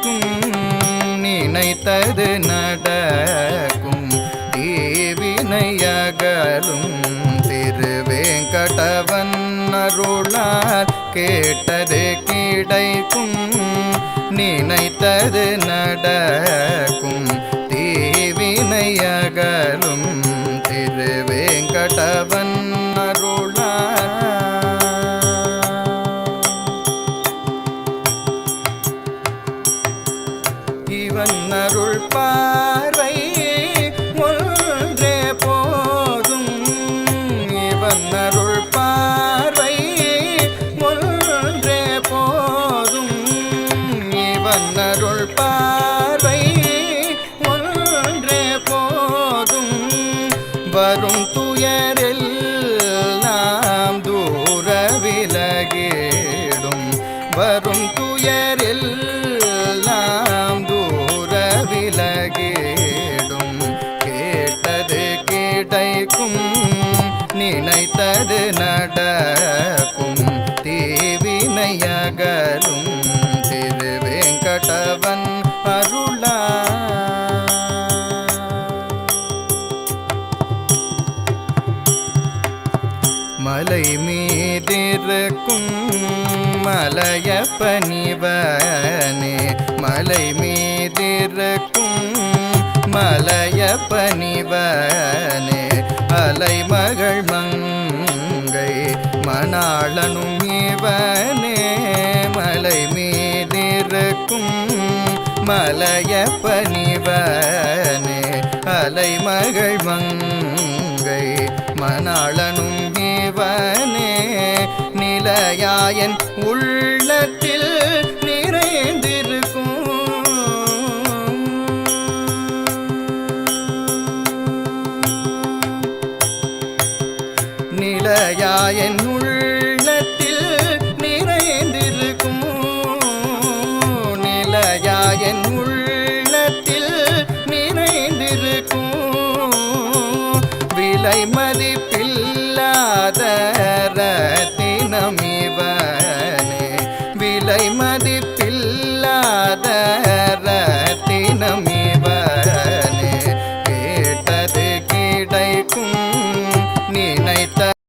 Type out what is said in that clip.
நினைக்கும் நினைத்தது நடக்கும். தீவினையகலும் திருவேங்கடவன் அருளார் கேட்டது கிடைக்கும். நினைத்தது நடக்கும். தீவினையகலும் திருவேங்கடவன் இவன் அருள் பார்வை ஒன்றே போதும். இவன் அருள் பார்வை ஒன்றே போதும். இவன் அருள் பார்வை நடக்கும் தீவினையகலும் திருவேங்கடவன் அருளா மலை மீதிருக்கும் மலைய பணிவனே மலை மீதிருக்கும் மலைய பணிவனே மணாளனும் இவனே. மலை மீதிருக்கும் மலைய பணிவனே அலைமகள் மங்கை மணாளனும் இவனே. நிலையாயன் உள்ளத்தில் நிறைந்திருக்கும். நிலையாயன் உள்ள மதிப்பில்லாத ரத்தினம் இவனே. விலை மதிப்பில்லாத